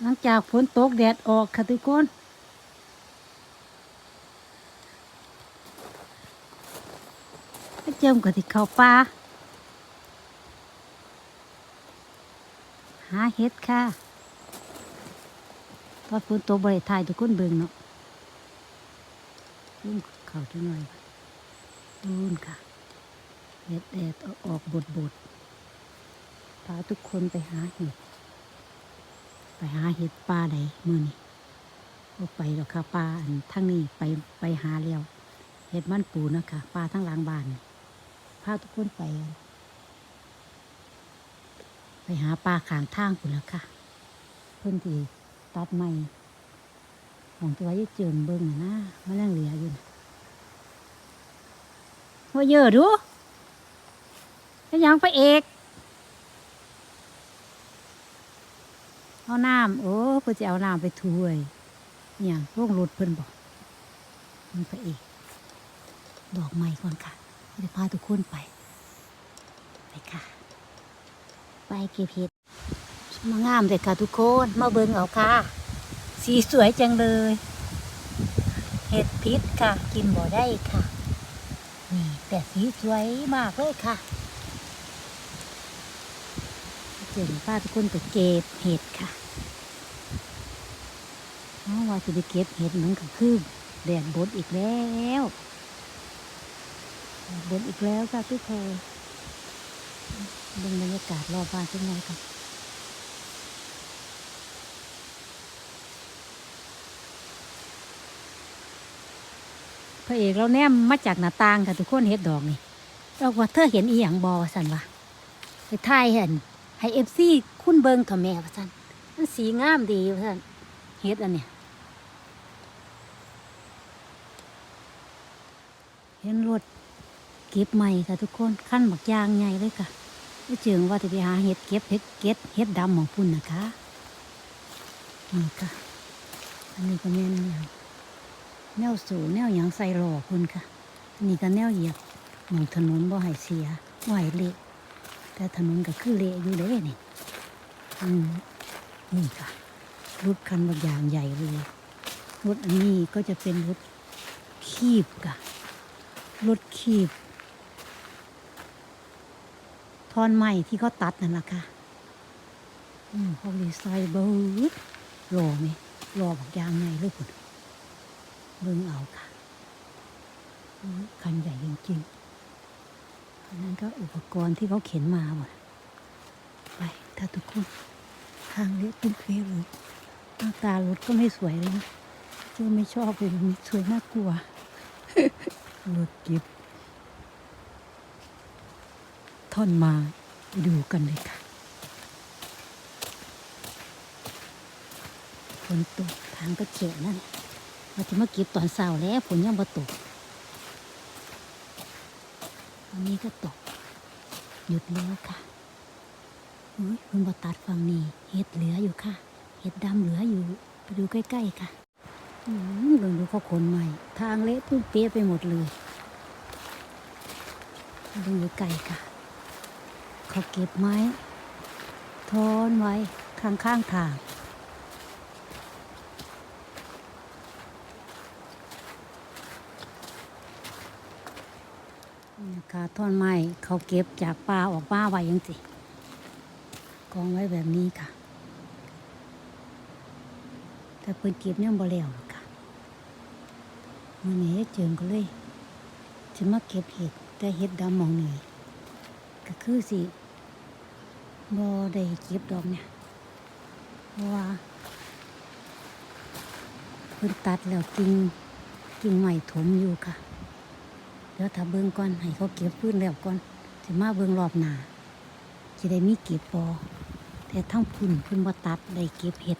หลังจากฝนตกแดดออกค่ะทุกคนเจิมกับที่เขาป่าหาเห็ดค่ะ ตอนฝนตกบริถ่ายทุกคนเบิ่งเนาะลุงเขาจังหน่อยดูนค่ะแดดแดดออกบดบดๆพาทุกคนไปหาเห็ด หาเห็ดป่าใดมือนี่บ่ไปหรอกค่ะป่าอันทั้งนี้ไปไปหาแล้วเห็ดมันปูนะคะป่าทั้งหลังบ้านพาทุกคนไป ไปหาปลาขางทางคุณแล้วค่ะ เพื่อนที่ตัดไม้ของตัวยี่เจิมเบิ้งนะมันยังเหลืออยู่นะว่าเยอะดูเป็นหยังไปเอก เอาน้ำโอ้เพื่อจะเอาน้ำไปถ้วยอย่างพวกรถเพิ่นบอกมันไปอีกดอกไม้ก่อนค่ะเดี๋ยวพาทุกคนไป ไปค่ะ ไปเก็บเห็ดมางามเลยค่ะทุกคนมาเบิ่งเอาค่ะ สีสวยจังเลย เห็ดพิษค่ะ กินบ่ได้ค่ะ นี่แต่สีสวยมากเลยค่ะ เจ๋งป้าทุกคนไปเก็บเห็ดค่ะเาว่าจะไปเก็บเห็ดเหมันก็คือแดดบดอีกแล้วบดอีกแล้วค่ะทุกคนดูบรรยากาศรอบบ้านเป็นไงครับพระเอกเราแนมมาจากหน้าต่างค่ะทุกคนเห็ดดอกนี่เราว่าเธอเห็นอีหยังบอสันวะไปถ่ายเห็น ให้เอฟซีคุณเบิงเถอะแม่ว่าซั่นมันสีงามดีว่าซั่นเฮ็ดอันเนี้ยเห็นรถเก็บใหม่ค่ะทุกคนขั้นบักยางใหญ่เลยค่ะไม่เจิงว่าจะไปหาเห็ดเก็บเห็ดเก็ดเห็ดดำของพุ่นนะคะนี่ค่ะอันนี้ก็แม่นแนวแนวสูงแนวหยังใส่หล่อพุ่นค่ะอันนี้ก็แนวเหยียบหมองถนนบ่ให้เสียบ่ให้เละ แต่ถนนก็คือเละอยู่เลยนี่อืมนี่ค่ะรถคันบางอย่างใหญ่เลยรถอันนี้ก็จะเป็นรถคีบค่ะรถคีบทอนไม้ที่เขาตัดนั่นแหละค่ะอืมเขารีไซเบิลรอไหมรอบางอย่างใหญ่เลยคุณเบิ่งเอาค่ะคันใหญ่จริงๆ อันนั้นก็อุปกรณ์ที่เขาเข็นมาหมดไปถ้าทุกคนทางเละตุ้มเพเลย หน้าตารถก็ไม่สวยเลยนะเจ้าไม่ชอบเลยสวยน่ากลัวรถเก็บท่อนมาไปดูกันเลยค่ะฝนตกทางก็เขียนนั่นเราจะมาเก็บตอนเช้าแล้วฝนยังมาตก วันนี้ก็ตก หยุดแล้วค่ะโอ้ยคุณบอตัดฝั่งนี้เห็ดเหลืออยู่ค่ะ เห็ดดำเหลืออยู่ ไปดูใกล้ๆค่ะอืมลองดูเขาขนใหม่ ทางเละตุ้มเปี้ยไปหมดเลยดูใกล้ค่ะ เขาเก็บไม้ทอนไว้ข้างๆทาง นี่นะ คะท่อนไม้เขาเก็บจากป่าออกมาไว้ยังสิกองไว้แบบนี้ค่ะ แต่เพิ่นเก็บยังบ่แล้วค่ะมื่อนี้เจิงก็เลยจะมาเก็บเห็ดแต่เห็ดดำมองนี่ก็คือสิบ่ได้เก็บดอกเนี่ยเพราะว่าเพิ่นตัดแล้วกิ่งกิ่งใหม่ถมอยู่ค่ะ เดี๋ยวถ้าเบิ่งก่อนให้เขาเก็บพื้นแล้วก่อนสิมาเบิ่งรอบหนาจะได้มีเก็บปอแต่ทั้งพุ่นพุ่นบ่ตัดได้เก็บเห็ด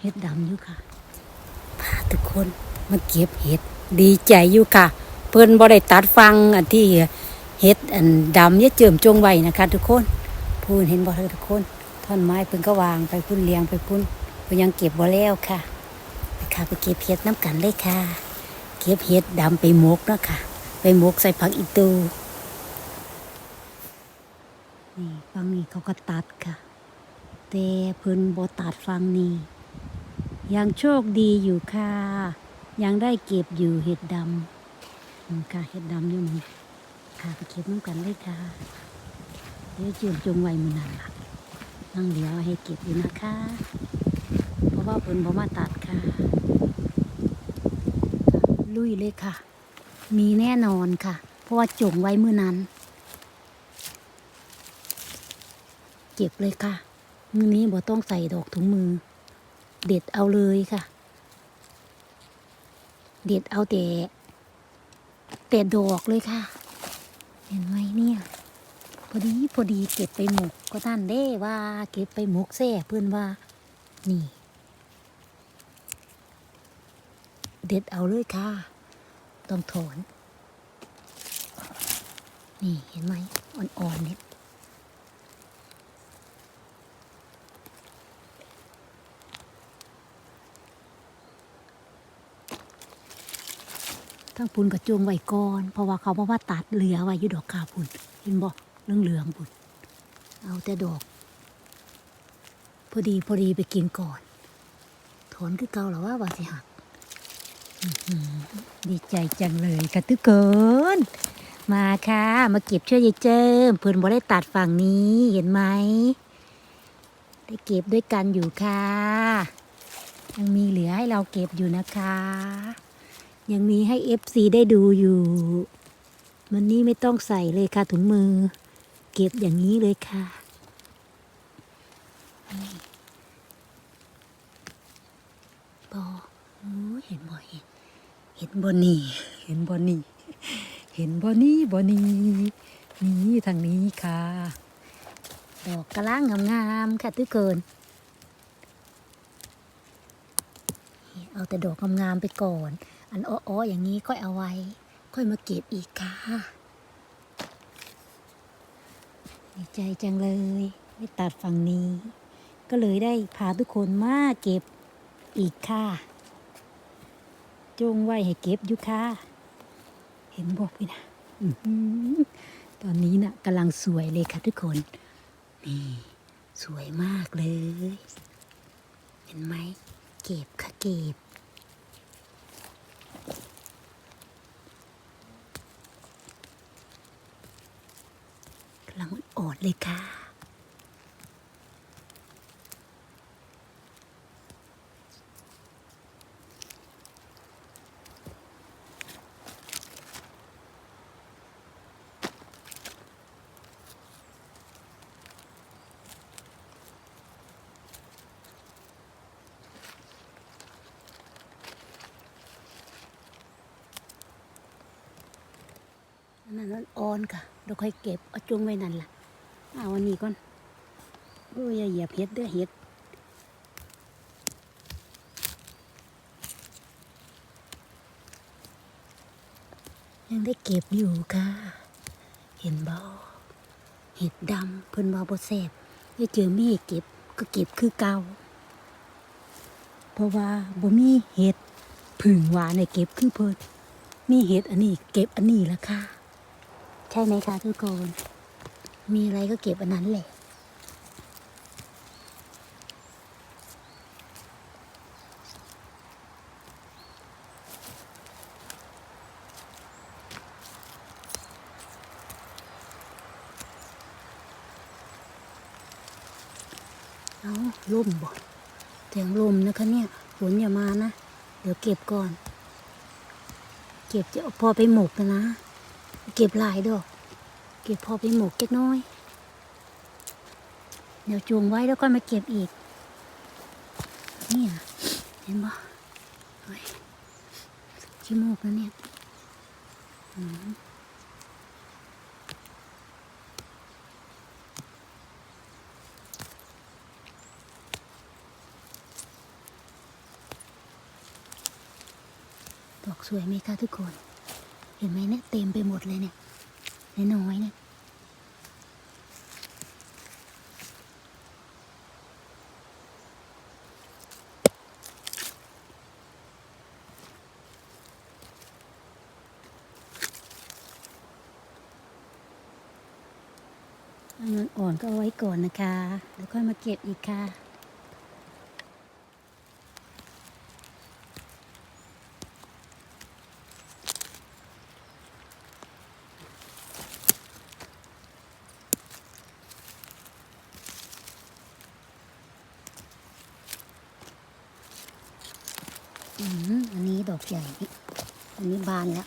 เห็ดดำอยู่ค่ะพาทุกคนมาเก็บเห็ด ดีใจอยู่ค่ะ เพิ่นบ่ได้ตัดฟังอันที่เห็ดอันดำเนี่ยเจิมจงไว้นะคะ ทุกคนพูนเห็นบ่ทุกคนท่อนไม้เพิ่นก็วางไปพุ่นเลี้ยงไปพุ่นเพิ่นยังเก็บบ่แล้วค่ะไปค่ะไปเก็บเห็ดน้ำกันเลยค่ะ เก็บเห็ดดำไปหมกนะค่ะ ไปหมกใส่ผักอีตูนี่ฟังนี้เขาก็ตัดค่ะ แต่เพิ่นบ่ตัดฟังนี้ยังโชคดีอยู่ค่ะ ยังได้เก็บอยู่เห็ดดำค่ะเห็ดดำอยู่นี่ค่ะไปเก็บน้ำกันเลยค่ะเดี๋ยวเจียมจงไว้มือนั่นละนั่งเหลียวให้เก็บอยู่นะคะ เพราะว่าเพิ่นบ่มาตัดค่ะ ลุยเลยค่ะ มีแน่นอนค่ะ เพราะว่าจงไว้มือนั้น เก็บเลยค่ะมือนี้บ่ต้องใส่ดอกถุงมือ เด็ดเอาเลยค่ะ เด็ดเอาแต่แต่ดอกเลยค่ะ เห็นไหมเนี่ย พอดีพอดีเก็บไปหมกก็ท่านเด้ว่าเก็บไปหมกแซ่เพื่อนว่า นี่ เด็ดเอาเลยค่ะ ต้องถอน นี่เห็นไหมอ่อนๆเนี่ยทั้งปุ่นกับจวงไว้ก่อน เพราะว่าเขาบอกว่าตัดเหลือไว้อยู่ดอกกาปุ่นเห็นบอกเรื่องเหลืองปุ่นเอาแต่ดอก พอดีพอดีไปกินก่อน ถอนคือเก่าหรอว่าว่าสิหัก ดีใจจังเลยค่ะทุกคน มาค่ะ มาเก็บช่วยยายเจิมเพื่อนบ่ได้ตัดฝั่งนี้เห็นไหม ได้เก็บด้วยกันอยู่ค่ะ ยังมีเหลือให้เราเก็บอยู่นะคะ ยังมีให้ FC ได้ดูอยู่ วันนี้ไม่ต้องใส่เลยค่ะถุงมือ เก็บอย่างนี้เลยค่ะนี่บอโอ้ยเห็นบ่เห็น เห็นบ่นี่เห็นบ่นี่เห็นบ่นี่บ่นี่นี่ทางนี้ค่ะ ดอกกระล่างงามๆค่ะทุกคนเอาแต่ดอกงามๆไปก่อน อันอ้อๆอย่างนี้ค่อยเอาไว้ ค่อยมาเก็บอีกค่ะดีใจจังเลยได้ตัดฝั่งนี้ ก็เลยได้พาทุกคนมาเก็บอีกค่ะ จงไว้ให้เก็บอยู่ค่ะ เห็นบอกพี่นะตอนนี้นะ่ะกำลังสวยเลยค่ะทุกคน นี่ สวยมากเลย เห็นไหม เก็บค่ะเก็บกำลังอ่อนเลยค่ะ อันนั้นอ่อนค่ะเราค่อยเก็บเอาจุงไว้นั่นล่ะเอาอันนี้ก่อนโอ้ยอย่าเหยียบเห็ดเด้อเห็ดยังได้เก็บอยู่ค่ะ เห็นบ่เห็ดดำเพิ่นบ่บ่แซ่บได้เจอมีให้เก็บก็เก็บคือเก่าเพราะว่าบ่มีเห็ดผึ่งหวานในเก็บคือเพิ่นมีเห็ดอันนี้เก็บอันนี้ละค่ะ ใช่ไหมคะทุกคน มีอะไรก็เก็บอันนั้นแหละเอาล่มบ่เสียงลมนะคะเนี่ยฝนอย่ามานะ เดี๋ยวเก็บก่อน เก็บจะพอไปหมกนนะ เก็บหลายดอก เก็บพอไปหมกเล็กน้อย เดี๋ยวจูงไว้แล้วก็มาเก็บอีกเนี่ยเห็นบ่เฮ้ยขี้มูกนะเนี่ยดอกสวยไหมคะทุกคน เห็นไหมเนี่ยเต็มไปหมดเลยเนี่ยน้อยๆเนี่ยอันนั้นอ่อนก็เอาไว้ก่อนนะคะ แล้วค่อยมาเก็บอีกค่ะ อืมอันนี้ดอกใหญ่ อันนี้บานแล้ว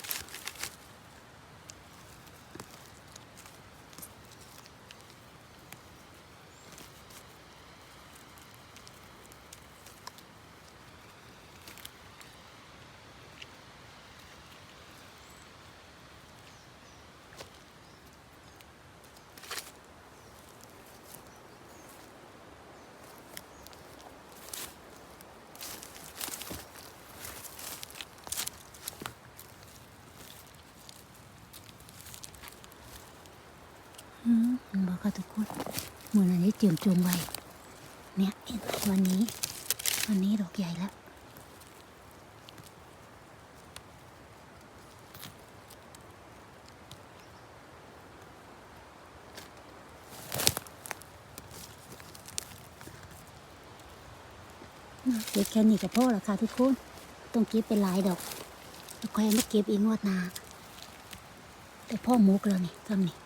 ค่ะทุกคนเหมือนอันนี้เจียมจงไว้ เนี่ยเห็นไหมวันนี้ วันนี้ดอกใหญ่แล้วเก็บแค่นี้ก็พอแล้วค่ะทุกคนต้องเก็บเป็นหลายดอกแล้วค่อยมาเก็บอีกงวดหน้าแต่พ่อมุกแล้วนี่ทำนี่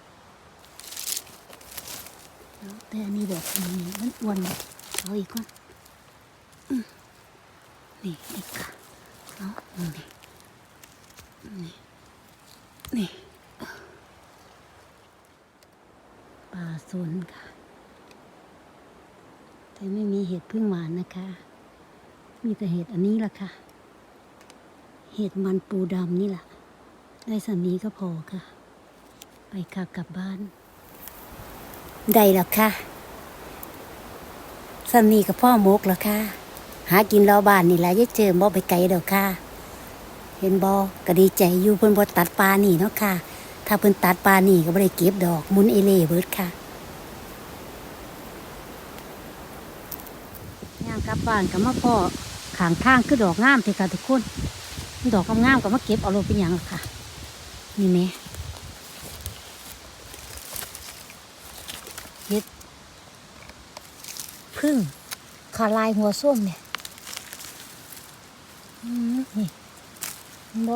แต่อันนี้ดอกนี้มันอ้วนเอาอีกก่อนนี่อีกค่ะเอานี่นี่นี่ปลาสนค่ะ แต่ไม่มีเห็ดพึ่งหวานนะคะ มีแต่เห็ดอันนี้ละค่ะ เห็ดมันปูดำนี่แหละได้สามีก็พอค่ะ ไปค่ะกลับบ้าน ได้แล้วค่ะสามีกับพ่อมกแล้วค่ะ หากินรอบ้านนี่แหละจะเจอบ่ไปไกลเดี๋ยวค่ะ เห็นบ่ก็ดีใจอยู่เพิ่นบ่ตัดปลานี่เนาะค่ะ ถ้าเพิ่นตัดปลานี่ก็บ่ได้เก็บดอกมุนเอเล่เบิดค่ะย่างกลับบ้านก็มาพ่อขางทางคือดอกงามเถอะค่ะทุกคน ดอกงามๆก็มาเก็บเอาลงเป็นหยังล่ะค่ะ นี่แหม่ เฮ็ด พึ่งขาลายหัวส้มเนี่ยนี่บ่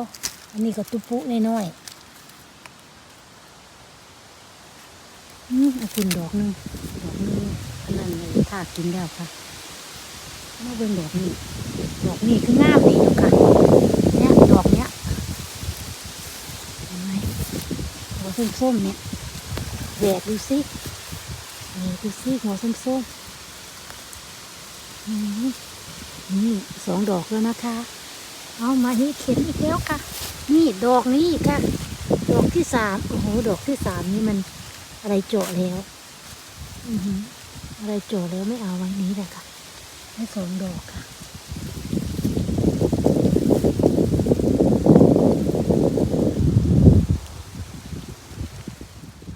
อันนี้ก็ตุปุน้อยๆอืมเอากินดอกหนึงดอกหนึงอันนั้นเลยถ้ากินแล้วค่ะมาเบิ่งดอกนี้ดอกนี้คืองามดีเนาะค่ะเนี่ยดอกเนี้ยเห็นไหมหัวส้มๆเนี่ยแหวกดูสินี่ดูสิหัวส้มๆอืม นี่สองดอกแล้วนะคะ เอามาที่เข็นอีกแล้วค่ะ นี่ดอกนี้อีกค่ะ ดอกที่สามโอ้โหดอกที่สามนี่มันอะไรเจาะแล้วอืออะไรเจาะแล้วไม่เอาไว้นี้แหละค่ะให้สองดอกค่ะ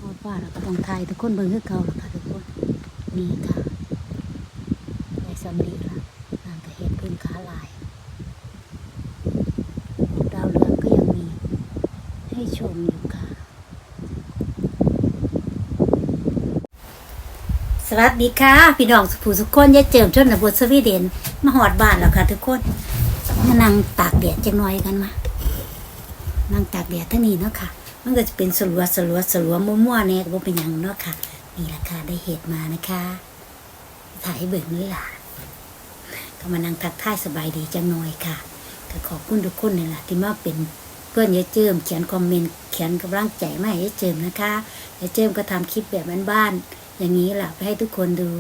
พอดว่าเราก็ต้องทายทุกคนเบิ่งคือเก่าล่ะค่ะทุกคนนี่ค่ะในสำลีละนางก็เห็นพื้นขาลาย ดาวเรืองก็ยังมีให้ชมอยู่ค่ะ ส วัสดีค่ะ พี่น้องสุภูสุขคนยายเจิมชนบทสวีเดน มาหอดบ้านแล้วค่ะ ทุกคนมานั่งตากแดดจังน้อยกันมานั่งตากแดดทั้งนี้เนาะค่ะ มันก็จะเป็นสลัวสลัวสลัวมั่วๆเนี่ยก็บ่เป็นหยังเนาะค่ะนี่แหละค่ะได้เห็ดมานะคะ ถ่ายเบิ่งนี่ล่ะก็มานั่งทักทายสบายดีจังหน่อยค่ะก็ขอบคุณทุกคนนี่แหละที่มาเป็นเพื่อนยายเจิมเขียนคอมเมนต์เขียนกำลังใจมาให้ยายเจิมนะคะยายเจิมก็ทำคลิปแบบบ้านๆ อย่างนี้แหละไปให้ทุกคนดู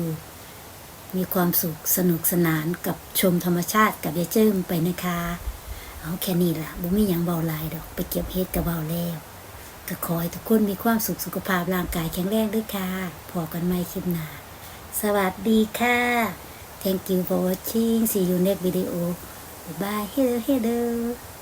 มีความสุขสนุกสนานกับชมธรรมชาติกับยายเจิมไปนะคะ เอาแค่นี้ละบ่มีหยังเบาลายดอกไปเก็บเฮ็ดกับเบาแล้วก็ขอให้ทุกคนมีความสุขสุขภาพร่างกายแข็งแรงด้วยค่ะ พอกันใหม่คลิปหนาสวัสดีค่ะ Thank you for watching see you next video bye bye hello hello